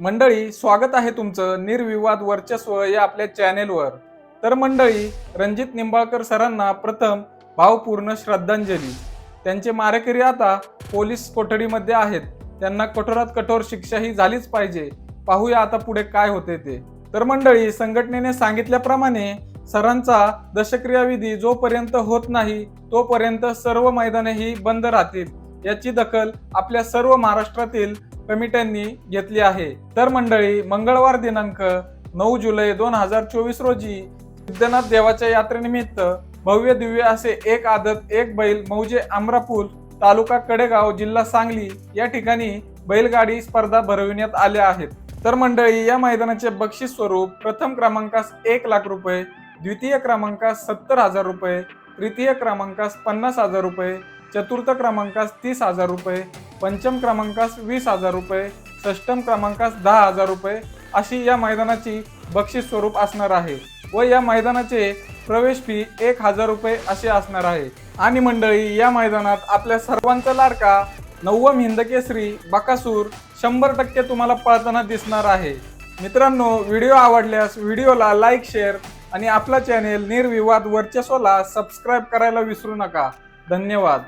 मंडळी स्वागत आहे तुमचं निर्विवाद वर्चस्व या आपल्या चॅनेलवर. तर मंडळी रणजित निंबाळकर सरांना प्रथम भावपूर्ण श्रद्धांजली. त्यांचे मारेकरी आता पोलीस कोठडीमध्ये आहेत. त्यांना कठोरात कठोर शिक्षा ही झालीच पाहिजे. पाहूया आता पुढे काय होते ते. तर मंडळी संघटनेने सांगितल्याप्रमाणे सरांचा दशक्रियाविधी जोपर्यंत होत नाही तोपर्यंत सर्व मैदाने ही बंद राहतील. याची दखल आपल्या सर्व महाराष्ट्रातील कमिट्यांनी घेतली आहे. तर मंडळी मंगळवार दिनांक नऊ जुलै दोन हजार चोवीस रोजी सिद्धनाथ देवाच्या यात्रेनिमित्त भव्य दिव्य असे एक आदत एक बैल मौजे आमरापूल तालुका कडेगाव जिल्हा सांगली या ठिकाणी बैलगाडी स्पर्धा भरविण्यात आल्या आहेत. तर मंडळी या मैदानाचे बक्षीस स्वरूप प्रथम क्रमांकास एक लाख रुपये द्वितीय क्रमांकास सत्तर हजार रुपये तृतीय क्रमांकास पन्नास हजार रुपये चतुर्थ क्रमांकास तीस हजार रुपये पंचम क्रमांकास वीस हजार रुपये षष्टम क्रमांकास दहा हजार रुपये अशी या मैदानाची बक्षीस स्वरूप असणार आहे व या मैदानाचे प्रवेश फी एक हजार रुपये असे असणार आहे. आणि मंडळी या मैदानात आपल्या सर्वांचा लाडका नव्वम हिंदकेसरी बकासूर शंभर टक्के तुम्हाला पळताना दिसणार आहे. मित्रांनो व्हिडिओ आवडल्यास व्हिडिओला लाईक शेअर आणि आपला चॅनेल निर्विवाद वर्चस्वला सबस्क्राईब करायला विसरू नका. धन्यवाद.